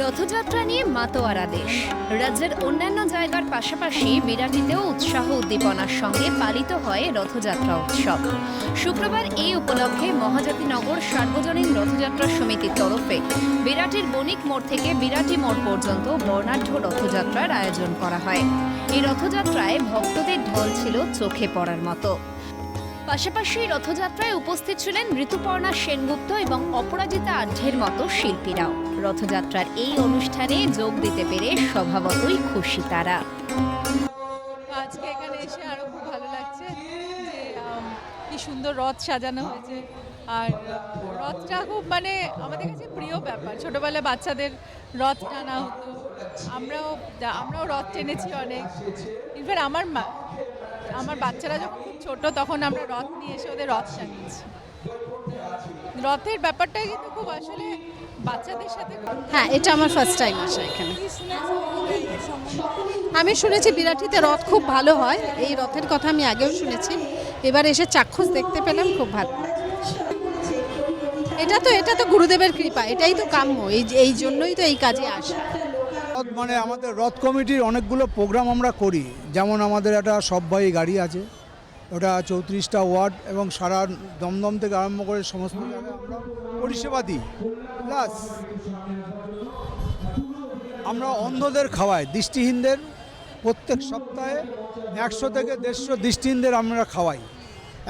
রথযাত্রা নিয়ে মাতোয়ারা দেশ। রাজ্যের অন্যান্য জায়গার পাশাপাশি বিরাটিতেও উৎসাহ উদ্দীপনার সঙ্গে পালিত হয় রথযাত্রা উৎসব। শুক্রবার এই উপলক্ষে মহাজাতিনগর সার্বজনীন রথযাত্রা সমিতির তরফে বিরাটের বণিক মোড় থেকে বিরাটি মোড় পর্যন্ত বর্ণাঢ্য রথযাত্রার আয়োজন করা হয়। এই রথযাত্রায় ভক্তদের ঢল ছিল চোখে পড়ার মতো। পাশাপাশি রথযাত্রায় উপস্থিত ছিলেন ঋতুপর্ণা সেনগুপ্ত এবং অপরাজিতা আঢ্যের মতো শিল্পীরাও। রথযাত্রার এই অনুষ্ঠানে যোগ দিতে পেরে স্বভাবতই খুশি তারা। আজকে এখানে এসে আরও খুব ভালো লাগছে যে কি সুন্দর রথ সাজানো হয়েছে। আর রথটা খুব মানে আমাদের কাছে প্রিয় ব্যাপার। ছোটবেলায় বাচ্চাদের রথ টানা হতো। আমরাও আমরাও রথ টেনেছি অনেক। ইনফ্যাক্ট আমার আমার বাচ্চারা যখন খুব ছোট তখন আমরা রথ নিয়ে এসে ওদের রথ টানিয়েছি। রথের ব্যাপারটা কিন্তু খুব আসলে বাচ্চাদের সাথে হ্যাঁ এটা আমার ফার্স্ট টাইম আসা এখানে। আমি শুনেছি বিরাটিতে রথ খুব ভালো হয়। এই রথের কথা আমি আগেও শুনেছি। এবার এসে চাক্ষুষ দেখতে পেলাম খুব ভালো এটা তো এটা তো গুরুদেবের কৃপা এটাই তো কাম্য। এই যে- এই জন্যই তো এই কাজে আসা। রথ মানে আমাদের রথ কমিটির অনেকগুলো প্রোগ্রাম আমরা করি। যেমন আমাদের একটা সববাই গাড়ি আছে। ওটা চৌত্রিশটা ওয়ার্ড এবং সারা দমদম থেকে আরম্ভ করে সমস্ত জায়গায় আমরা পরিষেবা দিই। প্লাস আমরা অন্ধদের খাওয়াই, দৃষ্টিহীনদের প্রত্যেক সপ্তাহে একশো থেকে দেড়শো দৃষ্টিহীনদের আমরা খাওয়াই।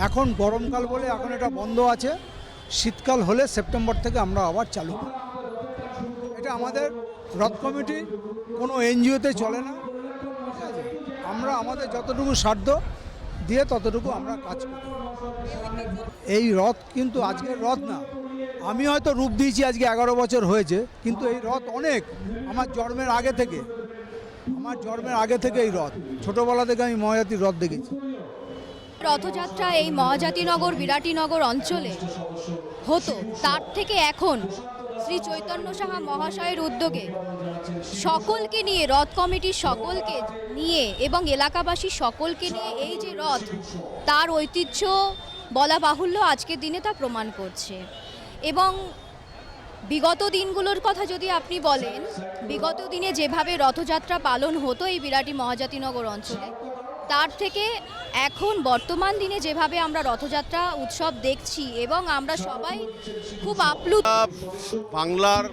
এখন গরমকাল বলে এখন এটা বন্ধ আছে, শীতকাল হলে সেপ্টেম্বর থেকে আমরা আবার চালু করি। এটা আমাদের রথ কমিটি, কোনো এনজিওতে চলে না। আমরা, আমাদের যতটুকু সাধ্য দিয়ে ততটুকু আমরা কাজ করি। এই রথ কিন্তু আজকের রথ না। আমি হয়তো রূপ দিয়েছি আজকে এগারো বছর হয়েছে, কিন্তু এই রথ অনেক। আমার জন্মের আগে থেকে, আমার জন্মের আগে থেকে এই রথ। ছোটোবেলা থেকে আমি মহাজাতির রথ দেখেছি। রথযাত্রা এই মহাজাতিনগর, বিরাটিনগর অঞ্চলে হতো। তার থেকে এখন শ্রী চৈতন্য সাহা মহাশয়ের উদ্যোগে সকলকে নিয়ে, রথ কমিটির সকলকে নিয়ে এবং এলাকাবাসী সকলকে নিয়ে এই যে রথ, তার ঐতিহ্য বলা বাহুল্য আজকের দিনে তা প্রমাণ করছে। এবং বিগত দিনগুলোর কথা যদি আপনি বলেন, বিগত দিনে যেভাবে রথযাত্রা পালন হতো এই বিরাটি মহাজাতিনগর অঞ্চলে তার থেকে এখন বর্তমান দিনে যেভাবে আমরা রথযাত্রা উৎসব দেখছি এবং আমরা সবাই খুব আপ্লুত। বাংলার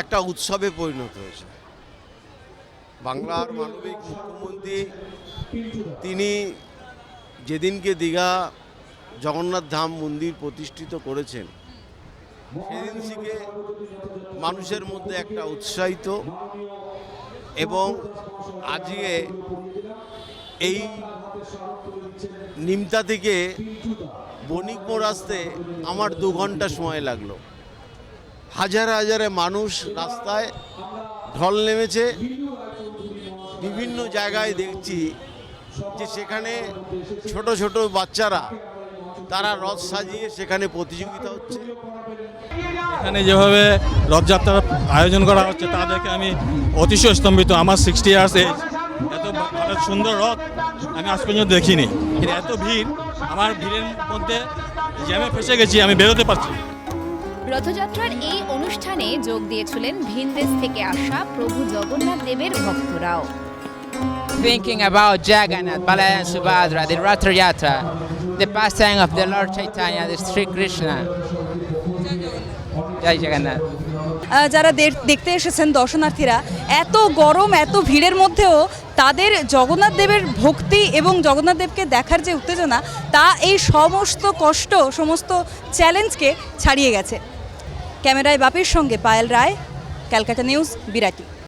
একটা উৎসবে পরিণত হয়েছে। বাংলার মানবিক মুখ্যমন্ত্রী, তিনি যেদিনকে দীঘা জগন্নাথ ধাম মন্দির প্রতিষ্ঠিত করেছেন সেদিন থেকে মানুষের মধ্যে একটা উৎসাহিত এবং আজকে এই নিমতা থেকে বণিক মোড় আসতে আমার দু ঘণ্টা সময় লাগল। হাজার হাজারে মানুষ রাস্তায় ঢল নেমেছে। বিভিন্ন জায়গায় দেখছি যে সেখানে ছোট ছোট বাচ্চারা তারা রথ সাজিয়ে সেখানে প্রতিযোগিতা হচ্ছে। এখানে যেভাবে রথযাত্রার আয়োজন করা হচ্ছে, তা দেখে আমি অতিশয় স্তম্ভিত। আমার সিক্সটি ইয়ার্স এজ এত ভালো সুন্দর রথ আমি আজ পর্যন্ত দেখিনি কিন্তু এত ভিড় আমার ভিড়ের মধ্যে জ্যামে ফেসে গেছি আমি বেরোতে পারছি রথযাত্রার এই অনুষ্ঠানে যোগ দিয়েছিলেন ভিনদেশ থেকে আসা প্রভু জগন্নাথ দেবের ভক্তরাও thinking about Jagannath, Balayan Subhadra, the Ratha Yatra, the pastime of the Lord Chaitanya, the Sri Krishna. Jai Jagannath. যারা দে- দেখতে এসেছেন দর্শনার্থীরা এত গরম এত ভিড়ের মধ্যেও তাদের জগন্নাথ দেবের ভক্তি এবং জগন্নাথ দেবকে দেখার যে উত্তেজনা, তা এই সমস্ত কষ্ট, সমস্ত চ্যালেঞ্জকে ছাড়িয়ে গেছে। ক্যামেরায় বাপির সঙ্গে পায়েল রায়, ক্যালকাটা নিউজ, বিরাটি।